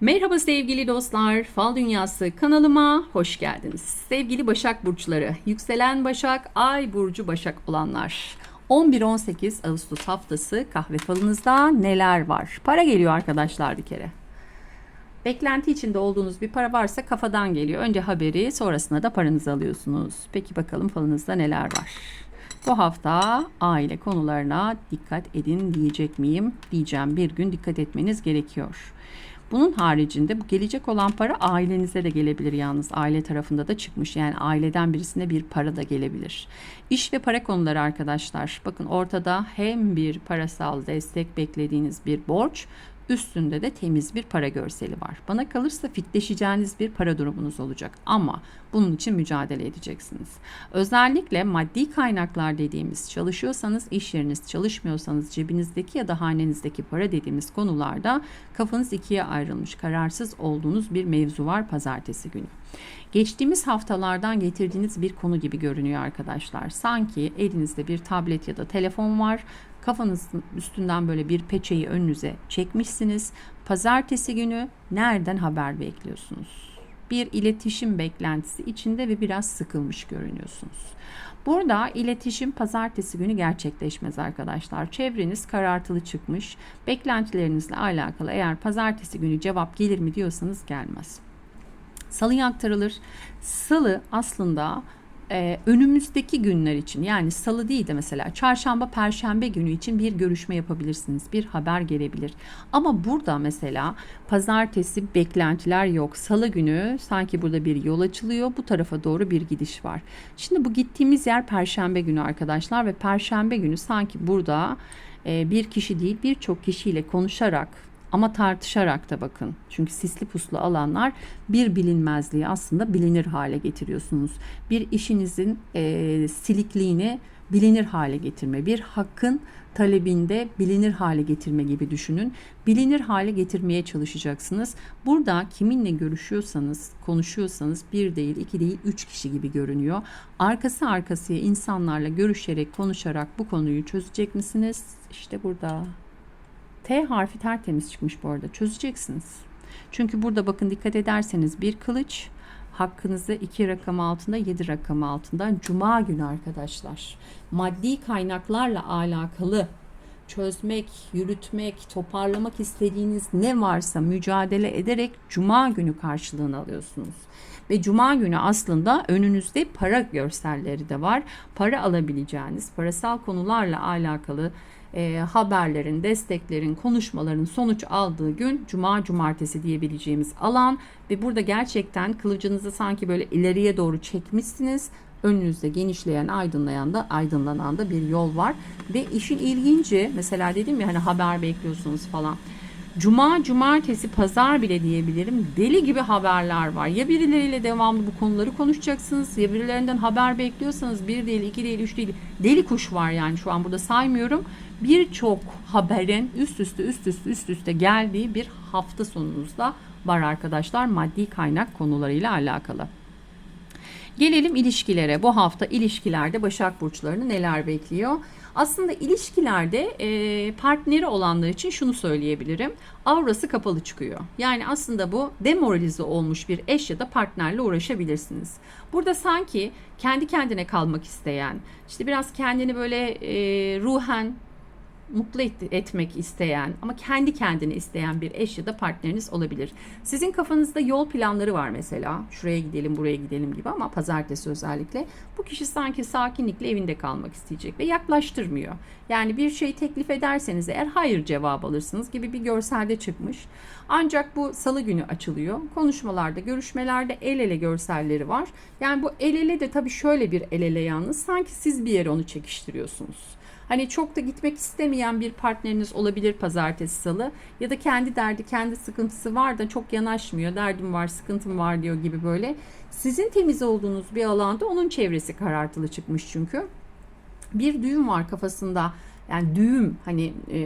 Merhaba sevgili dostlar, Fal Dünyası kanalıma hoş geldiniz. Sevgili Başak Burçları, yükselen Başak, Ay Burcu Başak olanlar. 11-18 Ağustos haftası kahve falınızda neler var? Para geliyor arkadaşlar bir kere. Beklenti içinde olduğunuz bir para varsa kafadan geliyor. Önce haberi sonrasında da paranızı alıyorsunuz. Peki bakalım falınızda neler var? Bu hafta aile konularına dikkat edin diyecek miyim? Diyeceğim bir gün dikkat etmeniz gerekiyor. Bunun haricinde bu gelecek olan para ailenize de gelebilir yalnız. Aile tarafında da çıkmış. Yani aileden birisine bir para da gelebilir. İş ve para konuları arkadaşlar. Bakın ortada hem bir parasal destek beklediğiniz bir borç Üstünde de temiz bir para görseli var. Bana kalırsa fitleşeceğiniz bir para durumunuz olacak ama bunun için mücadele edeceksiniz. Özellikle maddi kaynaklar dediğimiz çalışıyorsanız iş yeriniz, çalışmıyorsanız cebinizdeki ya da hanenizdeki para dediğimiz konularda kafanız ikiye ayrılmış, kararsız olduğunuz bir mevzu var pazartesi günü. Geçtiğimiz haftalardan getirdiğiniz bir konu gibi görünüyor arkadaşlar. Sanki elinizde bir tablet ya da telefon var kafanızın üstünden böyle bir peçeyi önünüze çekmişsiniz. Pazartesi günü nereden haber bekliyorsunuz? Bir iletişim beklentisi içinde ve biraz sıkılmış görünüyorsunuz. Burada iletişim pazartesi günü gerçekleşmez arkadaşlar. Çevreniz karartılı çıkmış. Beklentilerinizle alakalı eğer pazartesi günü cevap gelir mi diyorsanız gelmez. Salıya aktarılır. Salı aslında e, önümüzdeki günler için yani salı değil de mesela çarşamba perşembe günü için bir görüşme yapabilirsiniz. Bir haber gelebilir. Ama burada mesela pazartesi beklentiler yok. Salı günü sanki burada bir yol açılıyor. Bu tarafa doğru bir gidiş var. Şimdi bu gittiğimiz yer perşembe günü arkadaşlar ve perşembe günü sanki burada e, bir kişi değil birçok kişiyle konuşarak ama tartışarak da bakın. Çünkü sisli puslu alanlar bir bilinmezliği aslında bilinir hale getiriyorsunuz. Bir işinizin e, silikliğini bilinir hale getirme, bir hakkın talebinde bilinir hale getirme gibi düşünün. Bilinir hale getirmeye çalışacaksınız. Burada kiminle görüşüyorsanız, konuşuyorsanız bir değil, iki değil, üç kişi gibi görünüyor. Arkası arkasıya insanlarla görüşerek, konuşarak bu konuyu çözecek misiniz? İşte burada. T harfi tertemiz çıkmış bu arada. Çözeceksiniz. Çünkü burada bakın dikkat ederseniz bir kılıç hakkınızda iki rakam altında yedi rakam altında cuma günü arkadaşlar. Maddi kaynaklarla alakalı çözmek, yürütmek, toparlamak istediğiniz ne varsa mücadele ederek cuma günü karşılığını alıyorsunuz. Ve cuma günü aslında önünüzde para görselleri de var. Para alabileceğiniz, parasal konularla alakalı e, haberlerin, desteklerin, konuşmaların sonuç aldığı gün cuma cumartesi diyebileceğimiz alan ve burada gerçekten kılıcınızı sanki böyle ileriye doğru çekmişsiniz. Önünüzde genişleyen, aydınlayan da aydınlanan da bir yol var ve işin ilginci mesela dedim ya hani haber bekliyorsunuz falan. Cuma, cumartesi, pazar bile diyebilirim. Deli gibi haberler var. Ya birileriyle devamlı bu konuları konuşacaksınız. Ya birilerinden haber bekliyorsanız bir değil, iki değil, üç değil. Deli kuş var yani şu an burada saymıyorum birçok haberin üst üste üst üste üst üste geldiği bir hafta sonunuzda var arkadaşlar maddi kaynak konularıyla alakalı. Gelelim ilişkilere. Bu hafta ilişkilerde Başak Burçlarını neler bekliyor? Aslında ilişkilerde e, partneri olanlar için şunu söyleyebilirim. Aurası kapalı çıkıyor. Yani aslında bu demoralize olmuş bir eş ya da partnerle uğraşabilirsiniz. Burada sanki kendi kendine kalmak isteyen, işte biraz kendini böyle e, ruhen mutlu et, etmek isteyen ama kendi kendini isteyen bir eş ya da partneriniz olabilir. Sizin kafanızda yol planları var mesela. Şuraya gidelim, buraya gidelim gibi ama pazartesi özellikle. Bu kişi sanki sakinlikle evinde kalmak isteyecek ve yaklaştırmıyor. Yani bir şey teklif ederseniz eğer hayır cevap alırsınız gibi bir görselde çıkmış. Ancak bu salı günü açılıyor. Konuşmalarda, görüşmelerde el ele görselleri var. Yani bu el ele de tabii şöyle bir el ele yalnız. Sanki siz bir yere onu çekiştiriyorsunuz. Hani çok da gitmek istemeyen bir partneriniz olabilir pazartesi salı ya da kendi derdi kendi sıkıntısı var da çok yanaşmıyor derdim var sıkıntım var diyor gibi böyle. Sizin temiz olduğunuz bir alanda onun çevresi karartılı çıkmış çünkü. Bir düğüm var kafasında yani düğüm hani e,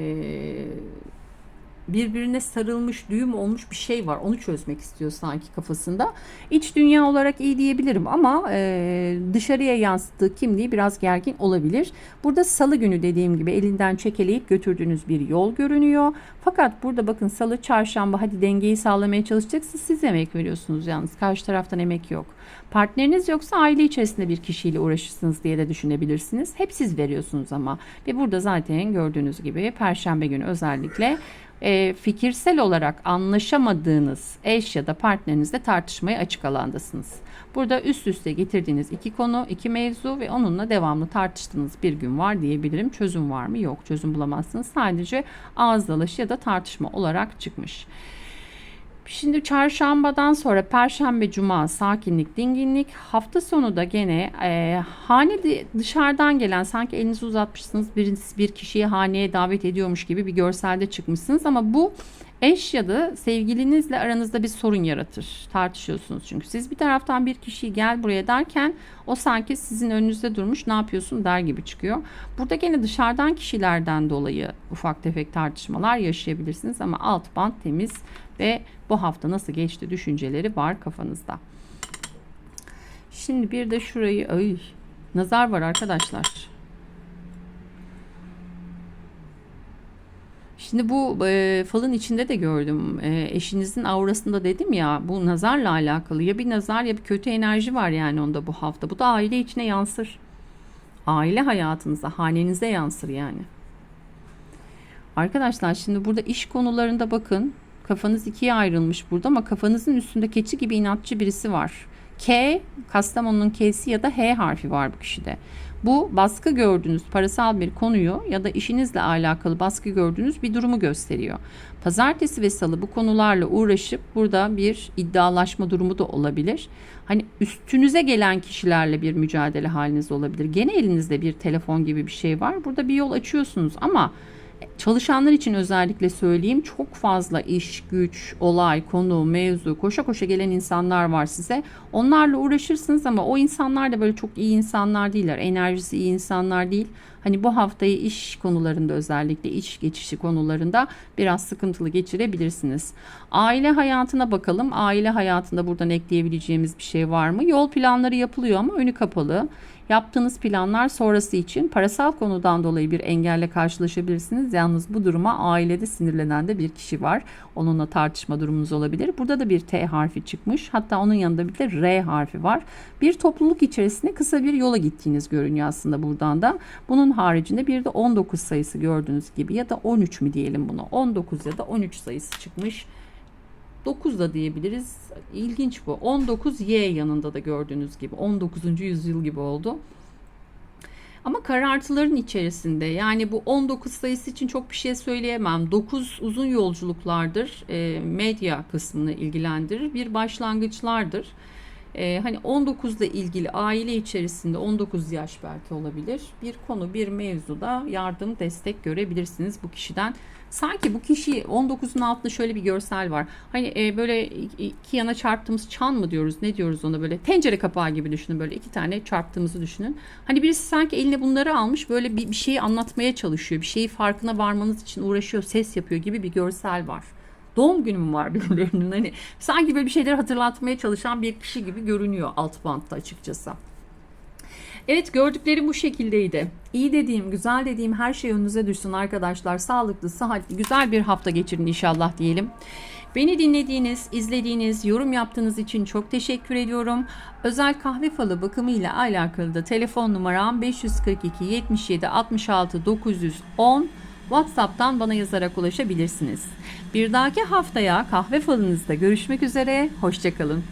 birbirine sarılmış, düğüm olmuş bir şey var. Onu çözmek istiyor sanki kafasında. İç dünya olarak iyi diyebilirim ama e, dışarıya yansıttığı kimliği biraz gergin olabilir. Burada salı günü dediğim gibi elinden çekeleyip götürdüğünüz bir yol görünüyor. Fakat burada bakın salı, çarşamba hadi dengeyi sağlamaya çalışacaksınız. Siz emek veriyorsunuz yalnız. Karşı taraftan emek yok. Partneriniz yoksa aile içerisinde bir kişiyle uğraşırsınız diye de düşünebilirsiniz. Hep siz veriyorsunuz ama. Ve burada zaten gördüğünüz gibi perşembe günü özellikle e, fikirsel olarak anlaşamadığınız eş ya da partnerinizle tartışmaya açık alandasınız. Burada üst üste getirdiğiniz iki konu, iki mevzu ve onunla devamlı tartıştığınız bir gün var diyebilirim. Çözüm var mı? Yok. Çözüm bulamazsınız. Sadece ağız dalaşı ya da tartışma olarak çıkmış. Şimdi çarşambadan sonra perşembe cuma sakinlik dinginlik. Hafta sonu da gene e, hane dışarıdan gelen sanki elinizi uzatmışsınız bir, bir kişiyi haneye davet ediyormuş gibi bir görselde çıkmışsınız. Ama bu eş ya da sevgilinizle aranızda bir sorun yaratır tartışıyorsunuz çünkü siz bir taraftan bir kişiyi gel buraya derken o sanki sizin önünüzde durmuş ne yapıyorsun der gibi çıkıyor. Burada gene dışarıdan kişilerden dolayı ufak tefek tartışmalar yaşayabilirsiniz ama alt band temiz ve bu hafta nasıl geçti düşünceleri var kafanızda. Şimdi bir de şurayı ay nazar var arkadaşlar. Şimdi bu e, falın içinde de gördüm. E, eşinizin aurasında dedim ya bu nazarla alakalı ya bir nazar ya bir kötü enerji var yani onda bu hafta. Bu da aile içine yansır. Aile hayatınıza, hanenize yansır yani. Arkadaşlar şimdi burada iş konularında bakın. Kafanız ikiye ayrılmış burada ama kafanızın üstünde keçi gibi inatçı birisi var. K, Kastamonu'nun K'si ya da H harfi var bu kişide. Bu baskı gördüğünüz parasal bir konuyu ya da işinizle alakalı baskı gördüğünüz bir durumu gösteriyor. Pazartesi ve salı bu konularla uğraşıp burada bir iddialaşma durumu da olabilir. Hani üstünüze gelen kişilerle bir mücadele haliniz olabilir. Gene elinizde bir telefon gibi bir şey var. Burada bir yol açıyorsunuz ama Çalışanlar için özellikle söyleyeyim çok fazla iş, güç, olay, konu, mevzu, koşa koşa gelen insanlar var size. Onlarla uğraşırsınız ama o insanlar da böyle çok iyi insanlar değiller. Enerjisi iyi insanlar değil. Hani bu haftayı iş konularında özellikle iş geçişi konularında biraz sıkıntılı geçirebilirsiniz. Aile hayatına bakalım. Aile hayatında buradan ekleyebileceğimiz bir şey var mı? Yol planları yapılıyor ama önü kapalı. Yaptığınız planlar sonrası için parasal konudan dolayı bir engelle karşılaşabilirsiniz. Yalnız bu duruma ailede sinirlenen de bir kişi var. Onunla tartışma durumunuz olabilir. Burada da bir T harfi çıkmış. Hatta onun yanında bir de R harfi var. Bir topluluk içerisinde kısa bir yola gittiğiniz görünüyor aslında buradan da. Bunun haricinde bir de 19 sayısı gördüğünüz gibi ya da 13 mi diyelim bunu. 19 ya da 13 sayısı çıkmış. 9 da diyebiliriz. İlginç bu. 19 Y yanında da gördüğünüz gibi 19. yüzyıl gibi oldu. Ama karartıların içerisinde yani bu 19 sayısı için çok bir şey söyleyemem. 9 uzun yolculuklardır. E, medya kısmını ilgilendirir. Bir başlangıçlardır. E, hani 19 ile ilgili aile içerisinde 19 yaş belki olabilir. Bir konu, bir mevzuda yardım, destek görebilirsiniz bu kişiden. Sanki bu kişi 19'un altında şöyle bir görsel var. Hani e, böyle iki yana çarptığımız çan mı diyoruz? Ne diyoruz ona böyle? Tencere kapağı gibi düşünün böyle iki tane çarptığımızı düşünün. Hani birisi sanki eline bunları almış böyle bir, bir şeyi anlatmaya çalışıyor. Bir şeyi farkına varmanız için uğraşıyor, ses yapıyor gibi bir görsel var doğum günüm var birilerinin hani sanki böyle bir şeyleri hatırlatmaya çalışan bir kişi gibi görünüyor alt bantta açıkçası. Evet gördüklerim bu şekildeydi. İyi dediğim, güzel dediğim her şey önünüze düşsün arkadaşlar. Sağlıklı, sıhhatli, güzel bir hafta geçirin inşallah diyelim. Beni dinlediğiniz, izlediğiniz, yorum yaptığınız için çok teşekkür ediyorum. Özel kahve falı bakımı ile alakalı da telefon numaram 542 77 66 910. WhatsApp'tan bana yazarak ulaşabilirsiniz. Bir dahaki haftaya kahve falınızda görüşmek üzere. Hoşçakalın.